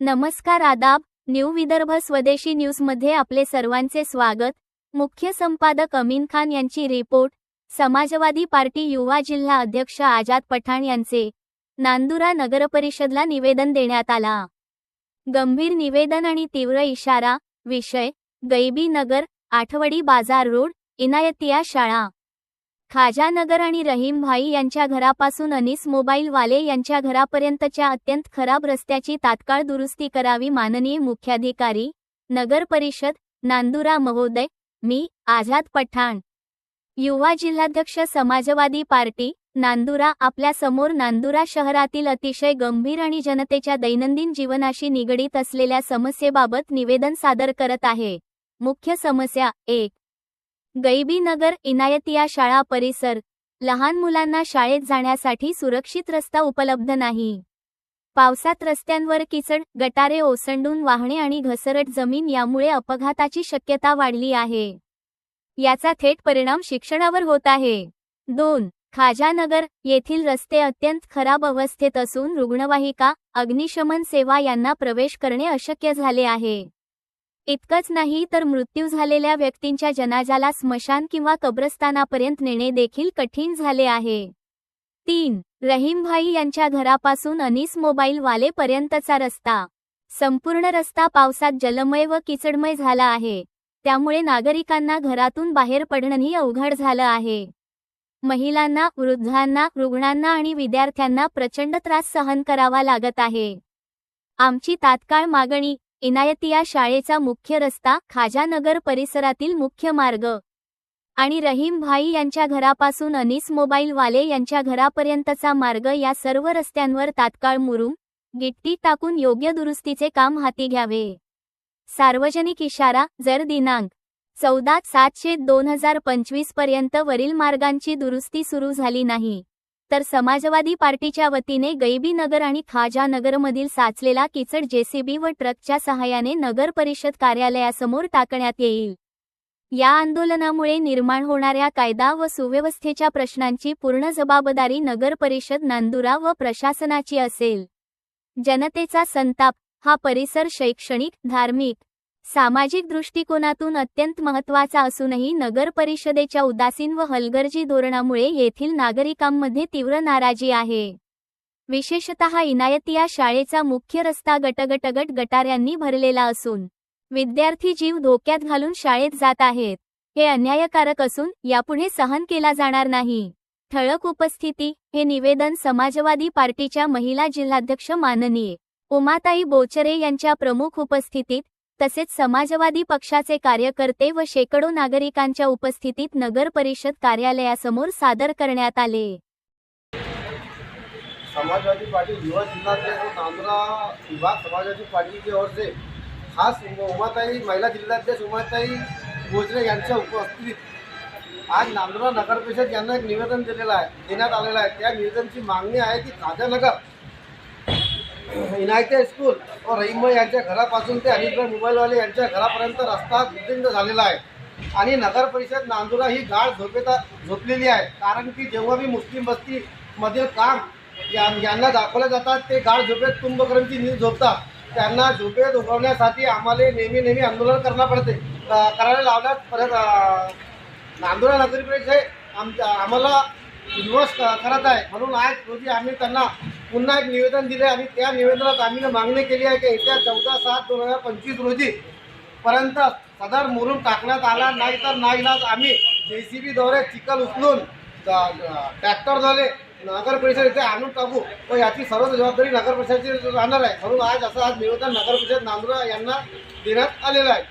नमस्कार आदाब न्यू विदर्भ स्वदेशी न्यूजमध्ये आपले सर्वांचे स्वागत. मुख्य संपादक अमीन खान यांची रिपोर्ट. समाजवादी पार्टी युवा जिल्हा अध्यक्ष आजाद पठाण यांचे. नांदुरा नगरपरिषदला निवेदन देण्यात आला. गंभीर निवेदन आणि तीव्र इशारा विषय गैबी नगर आठवडी बाजार रोड इनायतिया शाळा. खाजानगर आणि रहीम भाई यांच्या घरापासून अनिस मोबाईल वाले यांच्या घरापर्यंतच्या अत्यंत खराब रस्त्याची तात्काळ दुरुस्ती करावी माननीय मुख्याधिकारी नगर परिषद नांदुरा महोदय मी आझाद पठाण. युवा जिल्हाध्यक्ष समाजवादी पार्टी नांदुरा आपल्यासमोर नांदुरा शहरातील अतिशय गंभीर आणि जनतेच्या दैनंदिन जीवनाशी निगडीत असलेल्या समस्येबाबत निवेदन सादर करत आहे. मुख्य समस्या एक गैबी नगर इनायतिया शाळा परिसर. लहान मुलांना शाळेत जाण्यासाठी सुरक्षित रस्ता उपलब्ध नाही. पावसात रस्त्यांवर किचड गटारे ओसंडून वाहणे आणि घसरट जमीन यामुळे अपघाताची शक्यता वाढली आहे. याचा थेट परिणाम शिक्षणावर होत आहे. दोन खाजानगर येथील रस्ते अत्यंत खराब अवस्थेत असून रुग्णवाहिका अग्निशमन सेवा यांना प्रवेश करणे अशक्य झाले आहे. इतकंच नाही तर मृत्यू झालेल्या व्यक्तींच्या जनाजाला स्मशान किंवा कब्रस्तानापर्यंत नेणे देखील कठीण झाले आहे. तीन रहीमभाई यांच्या घरापासून अनिस मोबाईल रस्ता. संपूर्ण रस्ता पावसात जलमय व किचडमय झाला आहे. त्यामुळे नागरिकांना घरातून बाहेर पडणंही अवघड झालं आहे. महिलांना वृद्धांना रुग्णांना आणि विद्यार्थ्यांना प्रचंड त्रास सहन करावा लागत आहे. आमची तात्काळ मागणी इनायतिया शाळेचा मुख्य रस्ता खाजानगर परिसरातील मुख्य मार्ग. आणि रहीम भाई यांच्या घरापासून अनिस मोबाईल वाले यांच्या घरापर्यंतचा मार्ग या सर्व रस्त्यांवर तात्काळ मुरुम गिट्टी टाकून योग्य दुरुस्तीचे काम हाती घ्यावे. सार्वजनिक इशारा जर दिनांक चौदा सातशे दोन हजार पंचवीसपर्यंत वरील मार्गांची दुरुस्ती सुरू झाली नाही. तर समाजवादी पार्टीच्या वतीने गैबी नगर आणि खाजा नगरमधील साचलेला किचड जेसीबी व ट्रकच्या सहाय्याने नगर परिषद कार्यालयासमोर टाकण्यात येईल. या आंदोलनामुळे निर्माण होणाऱ्या कायदा व सुव्यवस्थेच्या प्रश्नांची पूर्ण जबाबदारी नगर परिषद नांदुरा व प्रशासनाची असेल. जनतेचा संताप हा परिसर शैक्षणिक धार्मिक सामाजिक दृष्टिकोनातून अत्यंत महत्त्वाचा असूनही नगर परिषदेच्या उदासीन व हलगर्जी धोरणामुळे येथील नागरिकांमध्ये तीव्र नाराजी आहे. विशेषतः इनायतिया शाळेचा मुख्य रस्ता गटगटगट गटाऱ्यांनी भरलेला असून विद्यार्थी जीव धोक्यात घालून शाळेत जात आहेत. हे अन्यायकारक असून यापुढे सहन केला जाणार नाही. ठळक उपस्थिती हे निवेदन समाजवादी पार्टीच्या महिला जिल्हाध्यक्ष माननीय उमाताई बोचरे यांच्या प्रमुख उपस्थितीत तसेच समाजवादी पक्षाचे कार्यकर्ते व शेकडो नागरिकांच्या उपस्थितीत नगर परिषद कार्यालयासमोर सादर करण्यात आले. समाजवादी पार्टी युवा जिल्हाध्यक्ष नांदुरा विभाग समाजवादी पार्टीचे ओरचे खास उमाताई महिला जिल्हाध्यक्ष उमाताई बोजरे यांच्या उपस्थितीत आज नांदुरा नगर परिषद यांना एक निवेदन दिलेलं आहे देण्यात आलेलं आहे. त्या निवेदनची मागणी आहे की खाजानगर इनायते स्कूल व रहीमभाई यांच्या घरापासून ते अनिलभाई मोबाईलवाले यांच्या घरापर्यंत रस्ता उद्दिंग झालेला आहे. आणि नगर परिषद नांदुरा ही गाळ झोपेता झोपलेली आहे. कारण की जेव्हा मी मुस्लिम बस्तीमधील काम या यांना दाखवले जातात ते गाळ झोपेत कुंभकर्णची नील झोपतात त्यांना झोपेत उगवण्यासाठी आम्हाला नेहमी नेहमी आंदोलन करणं पडते. करायला लावण्यात परत नांदुरा नगरी परिषद आमच्या आम्हाला विरोध करत आहे. म्हणून आज रोजी आम्ही त्यांना पुन्हा एक निवेदन दिले आणि त्या निवेदनात आम्ही मागणी केली आहे की येत्या चौदा सात दोन हजार पंचवीस रोजी पर्यंत सदर मुरुम टाकण्यात आला. नाही तर नाईलाज आम्ही जे सी बीद्वारे चिखल उचलून ट्रॅक्टरद्वारे नगर परिषद इथे आणून टाकू. व याची सर्व जबाबदारी नगर परिषदेची राहणार आहे. म्हणून आज असं आज निवेदन नगर परिषद नांदुरा यांना देण्यात आलेलं आहे.